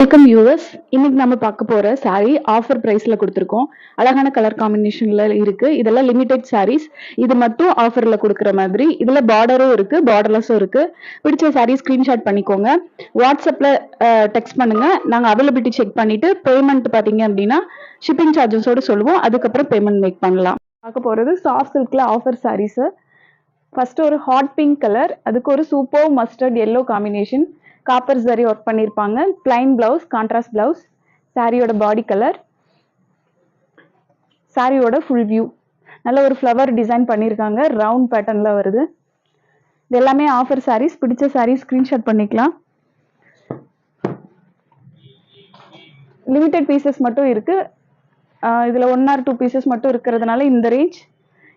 Welcome US இன்னைக்கு நம்ம பார்க்க போற saree ஆஃபர் பிரைஸ்ல கொடுத்துருக்கோம். அழகான கலர் காம்பினேஷன்ல இருக்கு. இதெல்லாம் லிமிடெட் சாரீஸ் இது மட்டும் ஆஃபர்ல கொடுக்குற மாதிரி. இதுல பார்டரும் இருக்கு பார்டர்லெஸும் இருக்கு. பிடிச்ச சாரீ ஸ்கிரீன்ஷாட் பண்ணிக்கோங்க. வாட்ஸ்அப்ல டெக்ஸ்ட் பண்ணுங்க. நாங்க அவைலபிலிட்டி செக் பண்ணிட்டு பேமெண்ட் பாத்தீங்க அப்படின்னா ஷிப்பிங் சார்ஜஸோட சொல்லுவோம். அதுக்கப்புறம் பேமெண்ட் மேக் பண்ணலாம். பார்க்க போறது சாஃப்ட் சில்க்ல ஆஃபர் சாரீஸ் ஃபர்ஸ்ட் ஒரு ஹாட் பிங்க் கலர் அதுக்கு ஒரு super mustard yellow combination copper zari work பண்ணியிருப்பாங்க பிளைன் பிளவுஸ் கான்ட்ராஸ்ட் பிளவுஸ் சாரியோட பாடி கலர் சாரியோட ஃபுல் வியூ நல்ல ஒரு ஃப்ளவர் டிசைன் பண்ணியிருக்காங்க ரவுண்ட் பேட்டர்னில் வருது. இது எல்லாமே ஆஃபர் சாரீஸ் பிடிச்ச சாரீஸ் ஸ்க்ரீன்ஷாட் பண்ணிக்கலாம். லிமிட்டெட் பீசஸ் மட்டும் இருக்குது இதில் ஒன் ஆர் டூ பீசஸ் மட்டும் இருக்கிறதுனால இந்த ரேஞ்ச்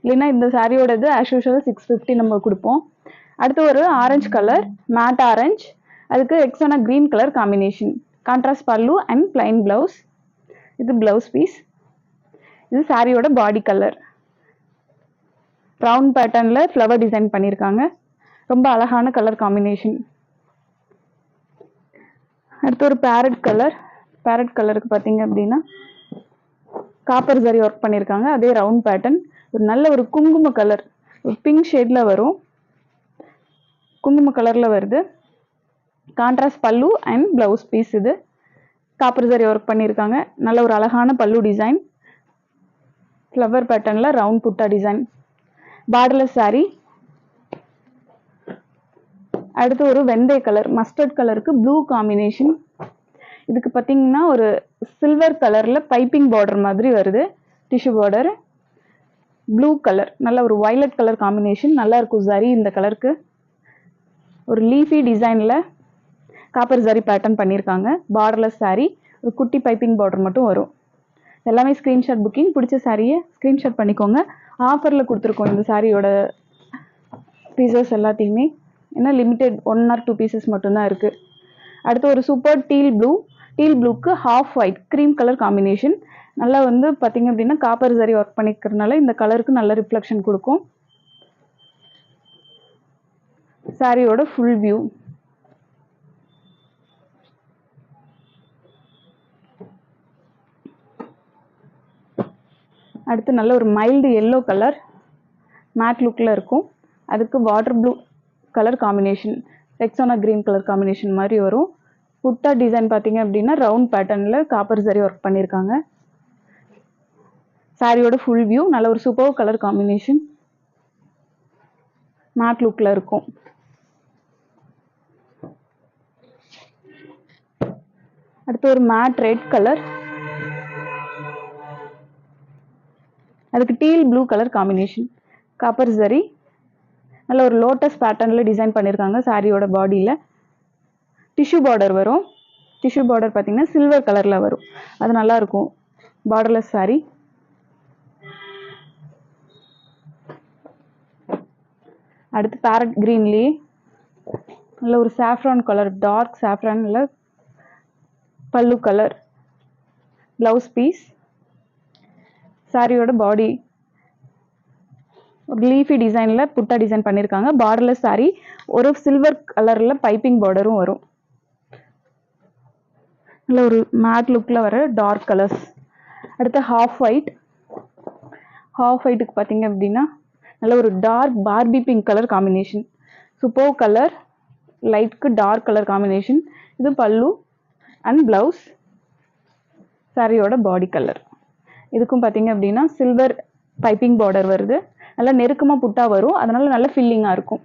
இல்லைன்னா இந்த சாரியோடது ஆஸ் யூஷுவல் சிக்ஸ் ஃபிஃப்டி நம்ம கொடுப்போம். அடுத்து ஒரு ஆரஞ்சு கலர் மேட் ஆரஞ்சு அதுக்கு எக்ஸோனா green colour combination contrast pallu and plain blouse இது ப்ளவுஸ் பீஸ் இது சாரியோட பாடி கலர் ரவுண்ட் பேட்டர்னில் ஃப்ளவர் டிசைன் பண்ணியிருக்காங்க ரொம்ப அழகான கலர் காம்பினேஷன் அடுத்து ஒரு பேரட் கலர் பேரட் கலருக்கு பார்த்தீங்க அப்படின்னா காப்பர் சரி ஒர்க் பண்ணியிருக்காங்க அதே ரவுண்ட் பேட்டர்ன் ஒரு நல்ல ஒரு குங்கும கலர் ஒரு பிங்க் ஷேடில் வரும். குங்கும கலரில் வருது. Contrast pallu and blouse piece இது. காப்பர் சரி ஒர்க் பண்ணியிருக்காங்க நல்ல ஒரு அழகான பல்லு டிசைன் ஃப்ளவர் பேட்டர்னில் round butta design borderless saree. அடுத்து ஒரு வெந்தய கலர் மஸ்டர்ட் கலருக்கு ப்ளூ காம்பினேஷன் இதுக்கு பார்த்தீங்கன்னா ஒரு சில்வர் கலரில் பைப்பிங் பார்டர் மாதிரி வருது. டிஷ்யூ பார்டர் ப்ளூ கலர் நல்ல ஒரு வயலட் கலர் காம்பினேஷன் நல்லா இருக்கும் சரி இந்த கலருக்கு ஒரு லீஃபி டிசைனில் காப்பர் ஜரி பேட்டர்ன் பண்ணியிருக்காங்க பார்டர்லெஸ் சாரீ ஒரு குட்டி பைப்பிங் பார்டர் மட்டும் வரும். எல்லாமே ஸ்க்ரீன்ஷாட் புக்கிங் பிடிச்ச சாரியை ஸ்க்ரீன்ஷாட் பண்ணிக்கோங்க. ஆஃபரில் கொடுத்துருக்கோம் இந்த சாரியோட பீசஸ் எல்லாத்தையுமே. ஏன்னா limited one or two pieces மட்டும்தான் இருக்குது அடுத்து ஒரு super teal blue teal ப்ளூக்கு half white cream colour combination நல்லா வந்து பார்த்திங்க அப்படின்னா காப்பர் சரி ஒர்க் பண்ணிக்கிறதுனால இந்த கலருக்கு நல்ல ரிஃப்ளெக்ஷன் கொடுக்கும். சாரியோட ஃபுல் வியூ அடுத்து நல்ல ஒரு மைல்டு எல்லோ கலர் மேட் லுக்கில் இருக்கும். அதுக்கு water blue colour combination Rexona green colour combination மாதிரி வரும். புட்டா டிசைன் பார்த்தீங்க அப்படின்னா ரவுண்ட் பேட்டர்னில் காப்பர் சரி ஒர்க் பண்ணியிருக்காங்க சாரியோட ஃபுல் வியூ நல்ல ஒரு சூப்பர் கலர் காம்பினேஷன் மேட் லுக்கில் இருக்கும். அடுத்து ஒரு மேட் ரெட் கலர் அதுக்கு teal blue colour combination copper zari நல்ல ஒரு லோட்டஸ் பேட்டர்னில் டிசைன் பண்ணியிருக்காங்க சாரியோட பாடியில் டிஷ்யூ பார்டர் வரும். டிஷ்யூ பார்டர் பார்த்தீங்கன்னா சில்வர் கலரில் வரும். அது நல்லாயிருக்கும் பார்டர்லெஸ் saree. அடுத்து பேரட் க்ரீன்லேயே நல்ல ஒரு சாஃப்ரான் கலர் டார்க் சாஃப்ரானில் பல்லு கலர் ப்ளவுஸ் பீஸ் சாரியோட பாடி ஒரு லீஃபி டிசைனில் புட்டா டிசைன் பண்ணியிருக்காங்க பார்டர்லெஸ் சாரி ஒரு சில்வர் கலரில் பைப்பிங் பார்டரும் வரும். நல்ல ஒரு மேட் லுக்கில் வர டார்க் கலர்ஸ் அடுத்து ஹாஃப் ஒயிட் ஹாஃப் ஒயிட்டுக்கு பார்த்தீங்க அப்படின்னா நல்ல ஒரு dark Barbie pink colour combination சுப்போ colour லைட்க்கு டார்க் கலர் காம்பினேஷன் இது பல்லு அண்ட் ப்ளவுஸ் சாரியோட பாடி கலர் இதுக்கும் பார்த்தீங்க அப்படின்னா சில்வர் பைப்பிங் பார்டர் வருது. நல்லா நெருக்கமாக புட்டா வரும். அதனால நல்ல ஃபில்லிங்காக இருக்கும்.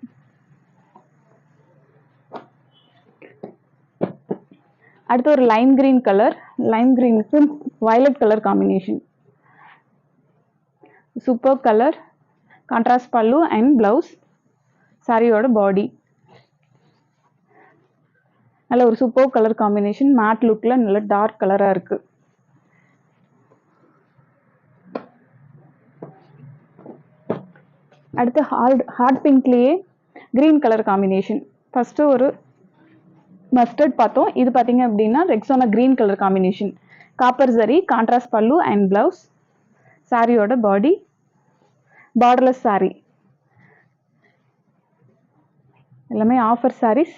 அடுத்து ஒரு lime green colour lime கிரீனுக்கு violet colour combination super colour contrast pallu and blouse சாரியோட பாடி நல்ல ஒரு சூப்பர் கலர் காம்பினேஷன் மேட் லுக்கில் நல்ல டார்க் கலராக இருக்குது அடுத்து ஹார்ட் ஹார்ட் பிங்க்லேயே க்ரீன் கலர் காம்பினேஷன் ஃபஸ்ட்டு ஒரு மஸ்டர்ட் பார்த்தோம். இது பார்த்தீங்க அப்படின்னா Rexona green colour combination copper சரி கான்ட்ராஸ்ட் பல்லு அண்ட் ப்ளவுஸ் சாரியோட பாடி பார்டர்லெஸ் சாரி எல்லாமே ஆஃபர் சாரீஸ்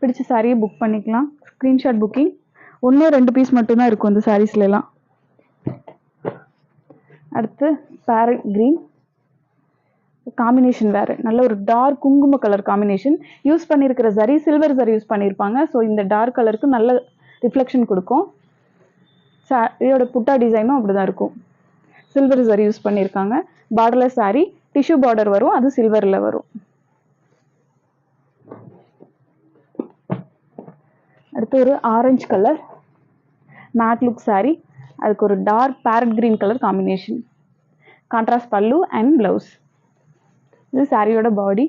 பிடிச்ச சாரியை புக் பண்ணிக்கலாம். ஸ்க்ரீன்ஷாட் புக்கிங் ஒன்று ரெண்டு பீஸ் மட்டும்தான் இருக்கும் இந்த சாரீஸ்லலாம் அடுத்து பேரட் க்ரீன் காம்பினேஷன் வேறு. நல்ல ஒரு டார்க் குங்கும கலர் காம்பினேஷன் யூஸ் பண்ணியிருக்கிற சரி சில்வர் சரி யூஸ் பண்ணியிருப்பாங்க ஸோ இந்த டார்க் கலருக்கு நல்ல ரிஃப்ளெக்ஷன் கொடுக்கும். இதோட புட்டா டிசைனும் அப்படி தான் இருக்கும். சில்வர் சரி யூஸ் பண்ணியிருக்காங்க பார்டர்லெஸ் saree டிஷ்யூ பார்டர் வரும். அது சில்வரில் வரும். அடுத்து ஒரு orange colour matte look saree. அதுக்கு ஒரு dark parrot green colour combination contrast pallu and blouse இது சாரியோட பாடி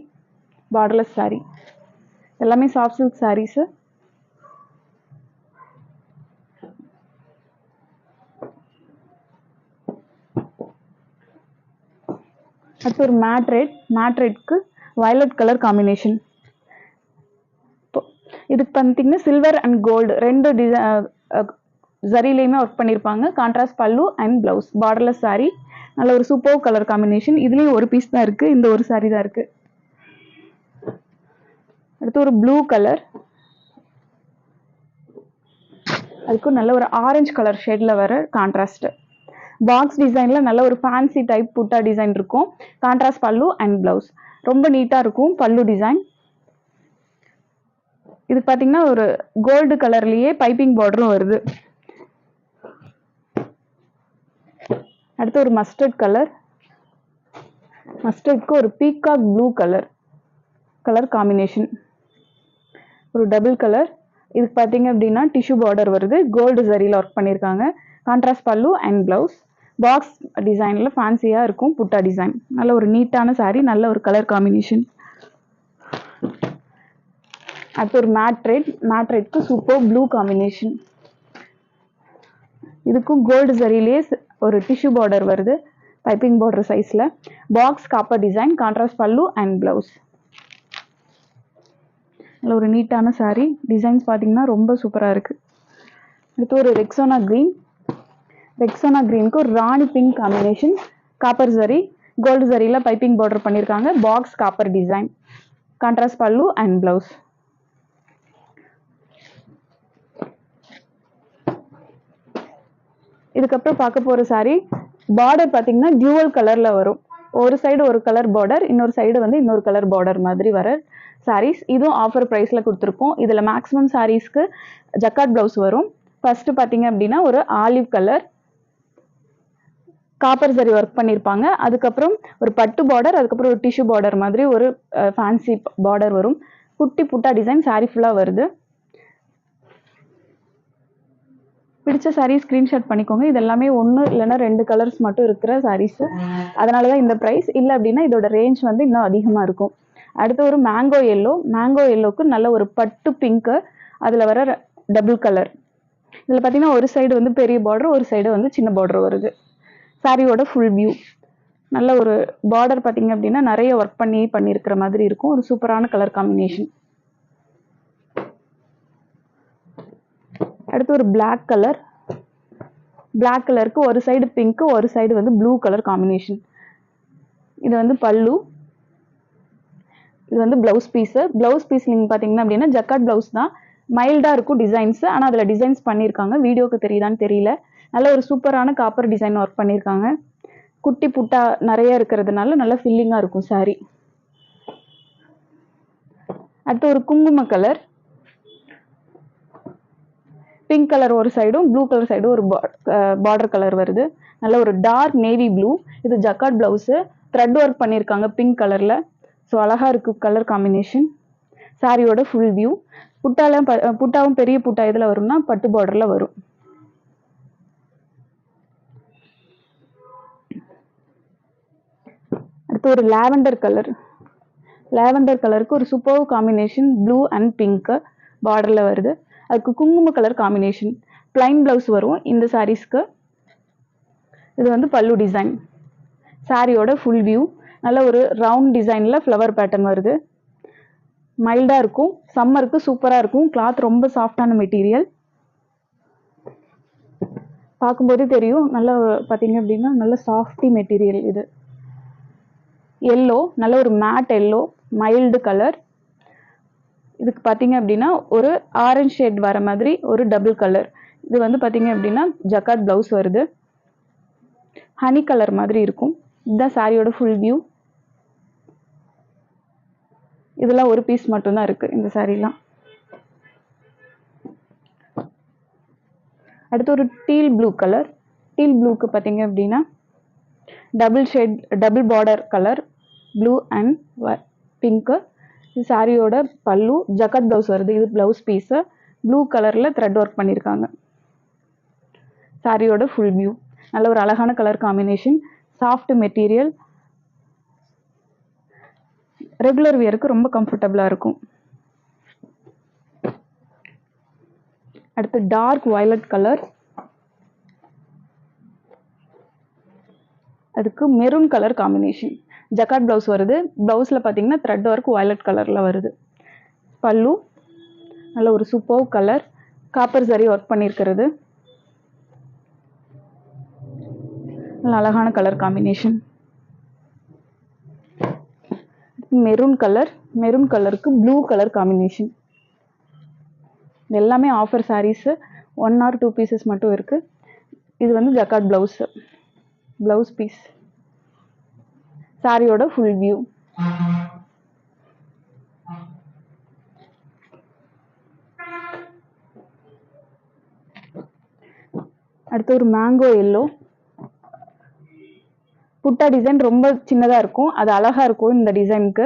பார்டர்லெஸ் saree. எல்லாமே சாஃப்ட் சில்க் சாரீஸு அடுத்து ஒரு மேட் ரெட் மேட் ரெட்க்கு வயலட் கலர் காம்பினேஷன் இதுக்கு பார்த்தீங்கன்னா சில்வர் அண்ட் கோல்டு ரெண்டு டிசை ஜரிலையுமே ஒர்க் பண்ணியிருப்பாங்க contrast pallu and blouse borderless sari நல்ல ஒரு சூப்பர் கலர் காம்பினேஷன் இதுலேயும் ஒரு பீஸ் தான் இருக்குது இந்த ஒரு saree தான் இருக்குது அடுத்து ஒரு ப்ளூ கலர் அதுக்கும் நல்ல ஒரு ஆரஞ்சு கலர் ஷேடில் வர கான்ட்ராஸ்ட் பாக்ஸ் டிசைனில் நல்ல ஒரு ஃபேன்சி டைப் புட்டா டிசைன் இருக்கும். கான்ட்ராஸ்ட் பல்லு அண்ட் ப்ளவுஸ் ரொம்ப நீட்டாக இருக்கும் பல்லு டிசைன் இது பார்த்தீங்கன்னா ஒரு கோல்டு கலர்லேயே பைப்பிங் பார்டரும் வருது. அடுத்து ஒரு மஸ்டர்ட் கலர் மஸ்டர்ட்க்கு ஒரு peacock blue colour colour combination ஒரு டபுள் கலர் இதுக்கு பார்த்தீங்க அப்படின்னா டிஷ்யூ பார்டர் வருது. கோல்டு சரியில் ஒர்க் பண்ணியிருக்காங்க. Contrast pallu and blouse box டிசைனில் ஃபேன்சியாக இருக்கும் புட்டா டிசைன் நல்ல ஒரு நீட்டான saree நல்ல ஒரு கலர் காம்பினேஷன் அடுத்து ஒரு மேட் ரெட் மேட் ரெட்க்கு சூப்பர் ப்ளூ காம்பினேஷன் இதுக்கும் கோல்டு சரியிலே ஒரு டிஷ்யூ பார்டர் வருது பைப்பிங் பார்டர் சைஸில் box copper design contrast pallu and blouse நல்ல ஒரு நீட்டான சாரீ டிசைன்ஸ் பார்த்தீங்கன்னா ரொம்ப சூப்பராக இருக்குது அடுத்து ஒரு ரெக்ஸோனா க்ரீன் ரெக்ஸோனா க்ரீனுக்கு ஒரு ராணி பிங்க் காம்பினேஷன் காப்பர் சரி கோல்டு சரியில் பைப்பிங் பார்டர் பண்ணியிருக்காங்க box copper design contrast pallu and blouse இதுக்கப்புறம் பார்க்க போகிற சாரீ பார்டர் பார்த்தீங்கன்னா டியூவல் கலரில் வரும். ஒரு சைடு ஒரு கலர் பார்டர் இன்னொரு சைடு வந்து இன்னொரு கலர் பார்டர் மாதிரி வர சாரீஸ் இதுவும் ஆஃபர் ப்ரைஸில் கொடுத்துருக்கோம் இதில் மேக்ஸிமம் சாரீஸ்க்கு ஜக்காட் ப்ளவுஸ் வரும். ஃபஸ்ட்டு பார்த்தீங்க அப்படின்னா ஒரு ஆலிவ் கலர் காப்பர் சரி ஒர்க் பண்ணியிருப்பாங்க அதுக்கப்புறம் ஒரு பட்டு பார்டர் அதுக்கப்புறம் ஒரு டிஷ்யூ பார்டர் மாதிரி ஒரு ஃபேன்சி பார்டர் வரும். குட்டி புட்டா டிசைன் saree ஃபுல்லாக வருது. பிடிச்ச சாரீ ஸ்க்ரீன்ஷாட் பண்ணிக்கோங்க. இது எல்லாமே ஒன்று இல்லைன்னா ரெண்டு கலர்ஸ் மட்டும் இருக்கிற sarees. அதனால தான் இந்த ப்ரைஸ் இல்லை அப்படின்னா இதோட ரேஞ்ச் வந்து இன்னும் அதிகமாக இருக்கும். அடுத்து ஒரு மேங்கோ எல்லோ மேங்கோ எல்லோக்கு நல்ல ஒரு பட்டு பிங்க்கு அதில் வர டபுள் கலர் இதில் பார்த்தீங்கன்னா ஒரு சைடு வந்து பெரிய பார்டர் ஒரு சைடு வந்து சின்ன பார்டர் வருது. சாரியோட ஃபுல் வியூ நல்ல ஒரு பார்டர் பார்த்தீங்க அப்படின்னா நிறைய ஒர்க் பண்ணி பண்ணியிருக்கிற மாதிரி இருக்கும். ஒரு சூப்பரான கலர் காம்பினேஷன் அடுத்து ஒரு பிளாக் கலர் பிளாக் கலருக்கு ஒரு சைடு பிங்க்கு ஒரு சைடு வந்து ப்ளூ கலர் காம்பினேஷன் இது வந்து பல்லு. இது வந்து ப்ளவுஸ் பீஸு ப்ளவுஸ் பீஸ் நீங்கள் பார்த்தீங்கன்னா அப்படின்னா ஜக்காட் ப்ளவுஸ் தான். மைல்டாக இருக்கும் டிசைன்ஸு ஆனால் அதில் டிசைன்ஸ் பண்ணியிருக்காங்க. வீடியோக்கு தெரியுதான்னு தெரியல. நல்ல ஒரு சூப்பரான காப்பர் டிசைன் ஒர்க் பண்ணியிருக்காங்க. குட்டி புட்டா நிறைய இருக்கிறதுனால நல்லா ஃபில்லிங்காக இருக்கும் saree. அடுத்து ஒரு குங்கும கலர் பிங்க் கலர் ஒரு சைடும் ப்ளூ கலர் சைடும் ஒரு பார்டர் கலர் வருது. நல்ல ஒரு டார்க் நேவி ப்ளூ இது ஜக்காட் ப்ளவுஸு த்ரெட் ஒர்க் பண்ணியிருக்காங்க பிங்க் கலரில் ஸோ அழகாக இருக்குது கலர் காம்பினேஷன் சாரியோட ஃபுல் வியூ புட்டாலாம் ப- புட்டாவும் பெரிய புட்டா இதில் வரும்னா பட்டு பார்டரில் வரும். அடுத்து ஒரு லாவெண்டர் கலர் லாவெண்டர் கலருக்கு ஒரு super combination blue and pink பார்டரில் வருது. அதுக்கு குங்கும கலர் காம்பினேஷன் பிளைன் ப்ளவுஸ் வரும். இந்த சாரீஸ்க்கு இது வந்து பல்லு டிசைன் சாரியோட ஃபுல் வியூ நல்ல ஒரு ரவுண்ட் டிசைனில் ஃப்ளவர் பேட்டர்ன் வருது. மைல்டாக இருக்கும். சம்மருக்கு சூப்பராக இருக்கும். கிளாத் ரொம்ப சாஃப்டான மெட்டீரியல் பார்க்கும்போதே தெரியும். நல்ல பார்த்தீங்க அப்படின்னா நல்ல சாஃப்டி மெட்டீரியல் இது. எல்லோ நல்ல ஒரு மேட் எல்லோ மைல்டு கலர் இதுக்கு பார்த்தீங்க அப்படின்னா ஒரு ஆரஞ்ச் ஷேட் வர மாதிரி ஒரு டபுள் கலர் இது வந்து பார்த்தீங்க அப்படின்னா ஜக்காத் ப்ளவுஸ் வருது. ஹனி கலர் மாதிரி இருக்கும். இதுதான் சாரியோட ஃபுல் வியூ இதெல்லாம் ஒரு பீஸ் மட்டும்தான் இருக்குது இந்த சாரீலாம் அடுத்து ஒரு டீல் ப்ளூ கலர் டீல் ப்ளூக்கு பார்த்தீங்க அப்படின்னா double shade double border colour blue and pink இது சாரியோட பல்லு ஜக்கத் ப்ளவுஸ் வருது. இது ப்ளவுஸ் பீஸு ப்ளூ கலரில் த்ரெட் ஒர்க் பண்ணியிருக்காங்க சாரியோட ஃபுல் வியூ நல்ல ஒரு அழகான colour combination soft material regular வியருக்கு ரொம்ப கம்ஃபர்டபுளாக இருக்கும். அடுத்து டார்க் வயலட் கலர் அதுக்கு maroon colour combination jacquard blouse வருது. ப்ளவுஸில் பார்த்தீங்கன்னா த்ரெட் ஒர்க் வயலட் கலரில் வருது. பல்லு நல்ல ஒரு சூப்பர் கலர் காப்பர் சரி ஒர்க் பண்ணியிருக்கிறது நல்ல அழகான colour combination maroon colour maroon கலருக்கு ப்ளூ கலர் காம்பினேஷன் எல்லாமே offer sarees one or two pieces மட்டும் இருக்குது இது வந்து ஜக்காட் ப்ளவுஸு ப்ளவுஸ் பீஸ் சாரியோட ஃபுல் வியூ அடுத்து ஒரு மேங்கோ எல்லோ புட்டா டிசைன் ரொம்ப சின்னதாக இருக்கும். அது அழகாக இருக்கும் இந்த டிசைனுக்கு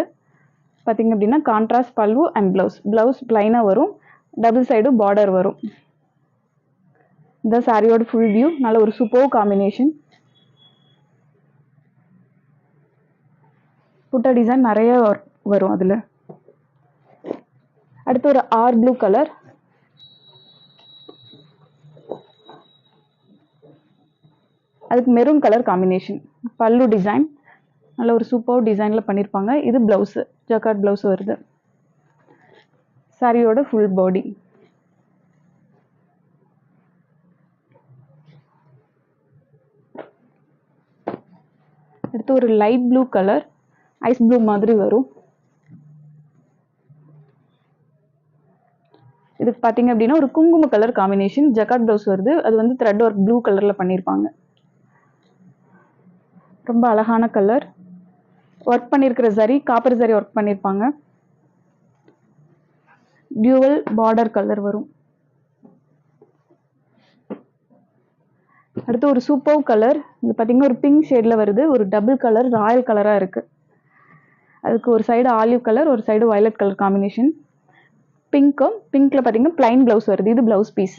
பார்த்தீங்க அப்படின்னா contrast pallu and blouse blouse ப்ளைனாக வரும். டபுள் சைடு பார்டர் வரும். இந்த சாரியோட ஃபுல் வியூ நல்ல ஒரு சூப்பர் காம்பினேஷன் புட்டா டிசைன் நிறைய வரும் அதில். அடுத்து ஒரு ஆர் ப்ளூ கலர் அதுக்கு maroon colour combination pallu design நல்ல ஒரு சூப்பர் டிசைனில் பண்ணியிருப்பாங்க இது ப்ளவுஸு ஜக்கார்ட் ப்ளவுஸ் வருது. சாரியோட ஃபுல் பாடி அடுத்து ஒரு light blue colour ice blue மாதிரி வரும். இதுக்கு பார்த்தீங்க அப்படின்னா ஒரு குங்கும கலர் காம்பினேஷன் ஜக்காட் ப்ளவுஸ் வருது. அது வந்து த்ரெட் ஒர்க் ப்ளூ கலரில் பண்ணியிருப்பாங்க ரொம்ப அழகான கலர் ஒர்க் பண்ணியிருக்கிற சரி காப்பர் சரி ஒர்க் பண்ணியிருப்பாங்க டியூவல் பார்டர் கலர் வரும். அடுத்து ஒரு சூப்பர் கலர் இது பார்த்தீங்கன்னா ஒரு பிங்க் ஷேடில் வருது. ஒரு டபுள் கலர் ராயல் கலராக இருக்குது அதுக்கு ஒரு சைடு ஆலிவ் கலர் ஒரு சைடு வயலட் கலர் காம்பினேஷன் பிங்க்கும் பிங்க்கில் பார்த்தீங்கன்னா பிளைன் ப்ளவுஸ் வருது. இது ப்ளவுஸ் பீஸ்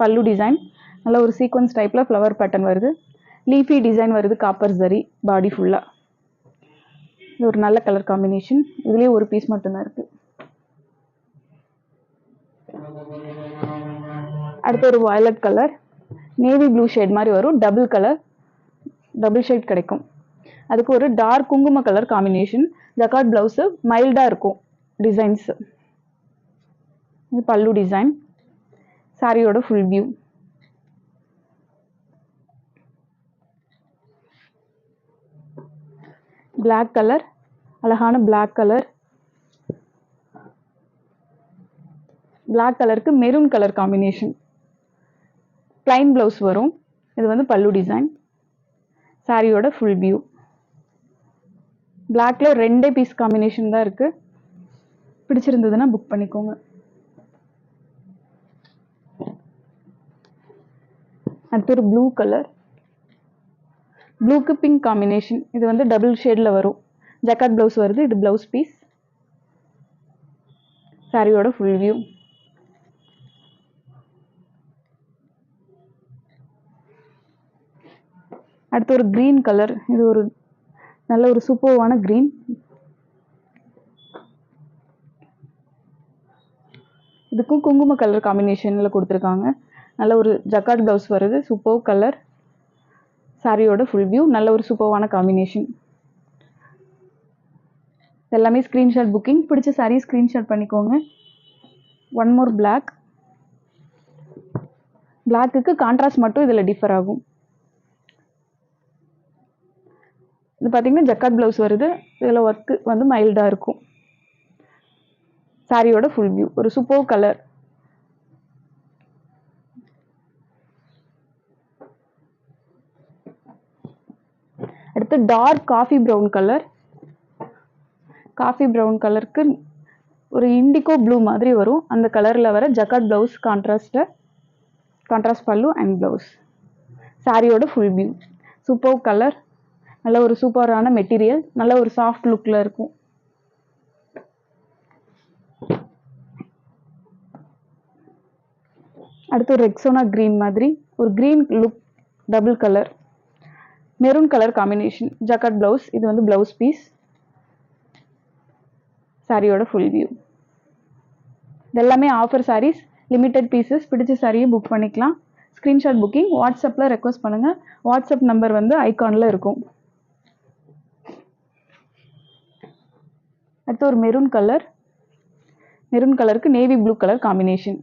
பல்லு டிசைன் நல்ல ஒரு சீக்வன்ஸ் டைப்பில் ஃப்ளவர் பேட்டர்ன் வருது. லீஃபி டிசைன் வருது காப்பர் ஜரி பாடி ஃபுல்லாக இது ஒரு நல்ல கலர் காம்பினேஷன் இதுலேயே ஒரு பீஸ் மட்டும்தான் இருக்குது அடுத்து ஒரு violet colour navy blue shade மாதிரி வரும். டபுள் கலர் டபுள் ஷேட் கிடைக்கும். அதுக்கு ஒரு டார்க் குங்கும கலர் காம்பினேஷன் ஜக்கார்ட் ப்ளவுஸு மைல்டாக இருக்கும் டிசைன்ஸு இது பல்லு டிசைன் சாரியோட ஃபுல் வியூ பிளாக் கலர் அழகான பிளாக் கலர் பிளாக் கலருக்கு maroon colour combination plain blouse வரும். இது வந்து பல்லு டிசைன் சாரியோட ஃபுல் வியூ பிளாக்ல ரெண்டே பீஸ் காம்பினேஷன் தான் இருக்கு. பிடிச்சிருந்ததுன்னா புக் பண்ணிக்கோங்க. அடுத்து ஒரு ப்ளூ கலர் ப்ளூக்கு பிங்க் காம்பினேஷன் இது வந்து டபுள் ஷேடில் வரும். ஜக்காட் ப்ளவுஸ் வருது. இது ப்ளவுஸ் பீஸ் சாரியோட ஃபுல் வியூ அடுத்து ஒரு க்ரீன் கலர் இது ஒரு நல்ல ஒரு சூப்பர்வான க்ரீன் இதுக்கும் குங்கும கலர் காம்பினேஷனில் கொடுத்துருக்காங்க. நல்ல ஒரு ஜக்காட் ப்ளவுஸ் வருது சூப்பர் கலர் சாரியோட ஃபுல் வியூ நல்ல ஒரு சூப்பர்வான காம்பினேஷன் எல்லாமே ஸ்க்ரீன்ஷாட் புக்கிங் பிடிச்ச சாரீ ஸ்க்ரீன்ஷாட் பண்ணிக்கோங்க. ஒன் மோர் பிளாக் பிளாக்குக்கு கான்ட்ராஸ்ட் மட்டும் இதில் டிஃபர் ஆகும். இது பார்த்திங்கன்னா ஜக்காட் ப்ளவுஸ் வருது. இதில் ஒர்க்கு வந்து மைல்டாக இருக்கும். சாரியோட ஃபுல் வியூ ஒரு சூப்பர் கலர் அடுத்து dark coffee brown colour coffee brown கலருக்கு ஒரு இண்டிகோ ப்ளூ மாதிரி வரும். அந்த கலரில் வர ஜக்காட் ப்ளவுஸ் கான்ட்ராஸ்ட்டில் கான்ட்ராஸ்ட் பல்லு அண்ட் ப்ளவுஸ் சாரியோட ஃபுல் வியூ சூப்பர் கலர் நல்ல ஒரு சூப்பரான மெட்டீரியல் நல்ல ஒரு சாஃப்ட் லுக்கில் இருக்கும். அடுத்து ஒரு ரெக்ஸோனா க்ரீன் மாதிரி ஒரு green look double colour maroon colour combination jacquard blouse இது வந்து ப்ளவுஸ் பீஸ் சாரியோட ஃபுல் வியூ இதெல்லாமே ஆஃபர் சாரீஸ் லிமிட்டட் பீசஸ் பிடிச்ச சாரியை புக் பண்ணிக்கலாம். ஸ்க்ரீன்ஷாட் புக்கிங் வாட்ஸ்அப்பில் ரெக்வஸ்ட் பண்ணுங்கள் வாட்ஸ்அப் நம்பர் வந்து ஐகானில் இருக்கும். அடுத்து ஒரு மெரூன் கலர் மெரூன் கலருக்கு நேவி ப்ளூ கலர் காம்பினேஷன்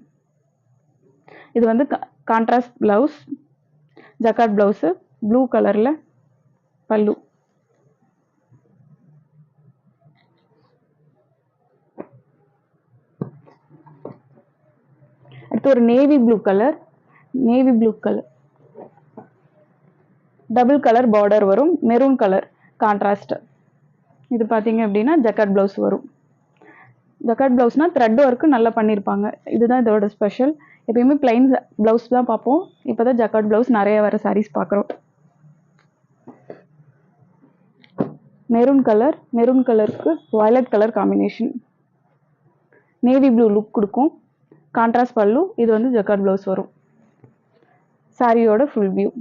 இது வந்து contrast blouse jacquard blouse blue கலரில் பல்லு. அடுத்து ஒரு navy blue colour navy blue colour double colour border வரும் மெரூன் கலர் கான்ட்ராஸ்ட் இது பார்த்தீங்க அப்படின்னா ஜக்காட் ப்ளவுஸ் வரும். ஜக்காட் ப்ளவுஸ்னால் த்ரெட் ஒர்க்கு நல்லா பண்ணியிருப்பாங்க இதுதான் இதோட ஸ்பெஷல் எப்பயுமே பிளைன் ப்ளவுஸ் தான் பார்ப்போம். இப்போ தான் ஜக்காட் ப்ளவுஸ் நிறைய வர சாரீஸ் பார்க்குறோம். மெரூன் கலர் மெரூன் கலருக்கு violet colour combination navy blue look கொடுக்கும். கான்ட்ராஸ்ட் பல்லு இது வந்து ஜக்காட் ப்ளவுஸ் வரும். சாரியோட ஃபுல் வியூ